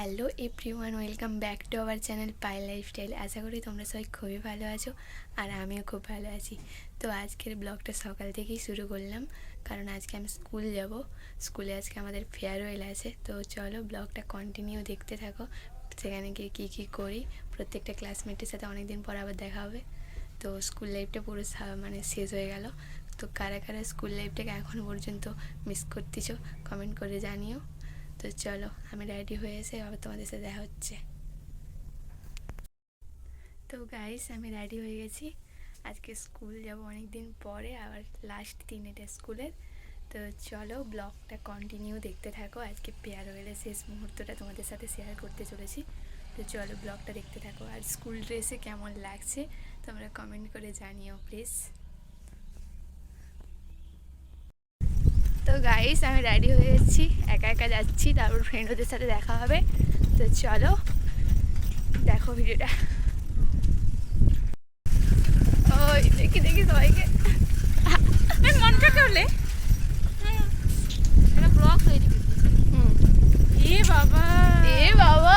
Hello everyone, welcome back to our channel pi lifestyle. আশা করি তোমরা সবাই খুবই ভালো আছো আর আমিও খুব ভালো আছি। তো আজকের ব্লগটা সকাল থেকেই শুরু করলাম, কারণ আজকে আমি স্কুল যাব। স্কুলে আজকে আমাদের ফেয়ারওয়েল আছে। তো চলো ব্লগটা কন্টিনিউ দেখতে থাকো। সেখানে গিয়ে কী কী করি। প্রত্যেকটা ক্লাসমেটের সাথে অনেক দিন পর আবার দেখা হবে। তো স্কুল লাইফটা পুরো মানে শেষ হয়ে গেল। তো কারা কারা স্কুল লাইফটাকে এখন পর্যন্ত মিস করতেছো কমেন্ট করে জানিও। তো চলো, আমি রেডি হয়ে এসে আবার তোমাদের সাথে দেখা হচ্ছে। তো গাইস আমি রেডি হয়ে গেছি। আজকে স্কুল যাব অনেক দিন পরে, আবার লাস্ট দিন এটা স্কুলের তো চলো ব্লগটা কন্টিনিউ দেখতে থাকো। আজকে পেয়ার ওয়েলের শেষ মুহূর্তটা তোমাদের সাথে শেয়ার করতে চলেছি। তো চলো ব্লগটা দেখতে থাকো। আর স্কুল ড্রেসে কেমন লাগছে, তোমরা কমেন্ট করে জানিও প্লিজ তো গাইস আমি রেডি হয়ে যাচ্ছি একা একা যাচ্ছি তারপর ফ্রেন্ডদের সাথে দেখা হবে তো চলো দেখো ভিডিওটা ওই দেখি দেখি সবাইকে মনটা করলে এটা ব্লক তৈরি হুম। এ বাবা এ বাবা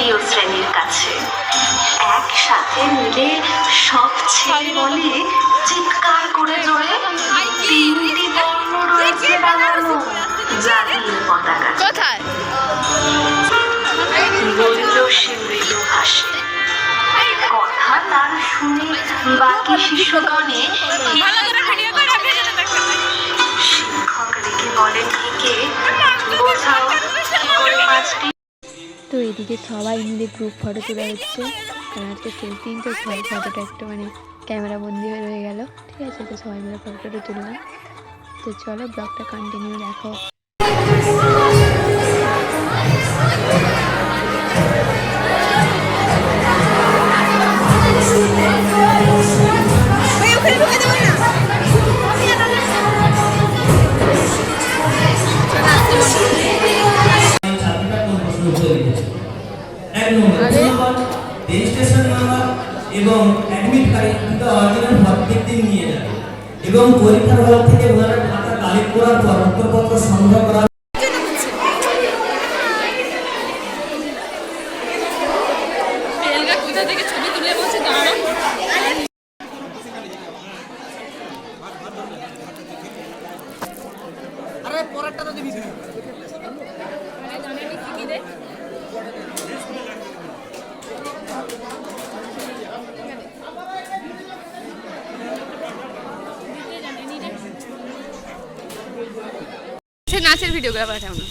তৃতীয় শ্রেণির কাছে। একসাথে মিলে সব ছেলে বলে চিৎকার করে জোরে তিনটি বর্ণ রয়েছে বানানো জাতীয় পতাকা। কোথায়? বলল সে মৃদু হাসে কথা তার শুনে বাকি শিশুগণে শিক্ষক রেখে বলেন কে বোঝাও পাঁচটি তো এদিকে সবাই মিলে গ্রুপ ফটো তোলা হচ্ছে। আর তো শেষ তো সবাই ফটোটা একটু মানে ক্যামেরা বন্দি হয়ে রয়ে গেল। ঠিক আছে, তো সবাই মিলে ফটোটা তুললাম। তো চলো ব্লগটা কন্টিনিউ দেখো। নম্বর দুই নম্বর রেজিস্ট্রেশন নাম্বার এবং অ্যাডমিট কার্ড দুটো অরিজিনাল দিন নিয়ে যাবে। এবং পরীক্ষার হল থেকে ওনারা খাতা কালেক্ট করার পর উত্তরপত্র সংগ্রহ করা এলগা কোথা থেকে ছবি তুলে বলছে দাঁড়াও সে নাচের ভিডিওগুলো পাঠাও না।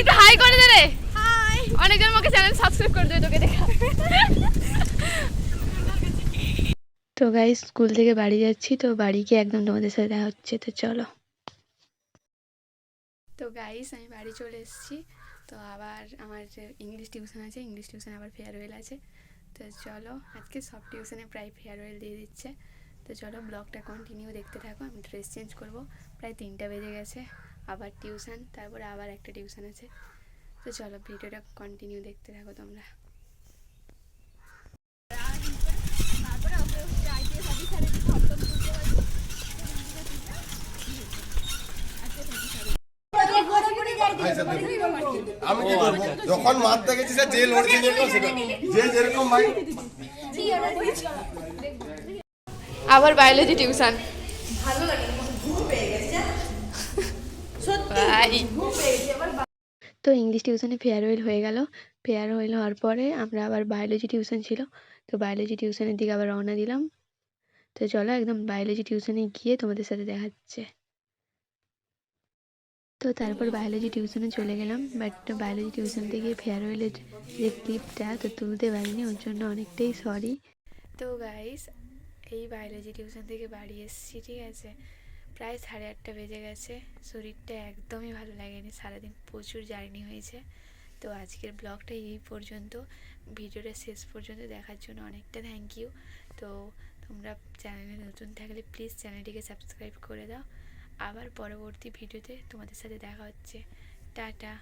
একটু হাই করে দে রে। অনেকজন আমাকে চ্যানেল সাবস্ক্রাইব করে দেবে তোকে দেখা। তো গাই স্কুল থেকে বাড়ি যাচ্ছি তো বাড়ি গিয়ে একদম তোমাদের সাথে দেখা হচ্ছে তো চলো। তো গাইস আমি বাড়ি চলে এসেছি। তো আবার আমার যে ইংলিশ টিউশন আছে ইংলিশ টিউশন আবার ফেয়ারওয়েল আছে। তো চলো, আজকে সব টিউশনে প্রায় ফেয়ারওয়েল দিয়ে দিচ্ছে। তো চলো ব্লগটা কন্টিনিউ দেখতে থাকো, আমি ড্রেস চেঞ্জ করব। প্রায় তিনটা বেজে গেছে, আবার টিউশন তারপরে আবার একটা টিউশন আছে। তো চলো ভিডিওটা কন্টিনিউ দেখতে থাকো তোমরা। আমি কি করব? যখন মারতে গেছি সে যে লড়ছে যেরকম সেটা যে যেরকম ভাই আবার বায়োলজি টিউশন তো ইংলিশ টিউশনে ফেয়ারওয়েল হয়ে গেল। ফেয়ারওয়েল হওয়ার পরে আমরা আবার বায়োলজি টিউশন ছিল। তো বায়োলজি টিউশনের দিকে আবার রওনা দিলাম। তো চলো একদম বায়োলজি টিউশনে গিয়ে তোমাদের সাথে দেখা হচ্ছে। তো তো তারপর বায়োলজি টিউশনে চলে গেলাম বাট বায়োলজি টিউশন থেকে ফেয়ারওয়েলের যে ক্লিপটা তো তুলতে পারিনি, ওর জন্য অনেকটাই সরি তো গাইস এই বায়োলজি টিউশন থেকে বাড়ি এসেছি, ঠিক আছে? প্রায় সাড়ে আটটা বেজে গেছে, শরীরটা একদমই ভালো লাগেনি, সারাদিন প্রচুর জার্নি হয়েছে। তো আজকের ব্লগটা এই পর্যন্ত, ভিডিওটা শেষ পর্যন্ত দেখার জন্য অনেকটা থ্যাংক ইউ তো তোমরা চ্যানেলে নতুন থাকলে প্লিজ চ্যানেলটিকে সাবস্ক্রাইব করে দাও। আবার পরবর্তী ভিডিওতে তোমাদের সাথে দেখা হচ্ছে। টাটা।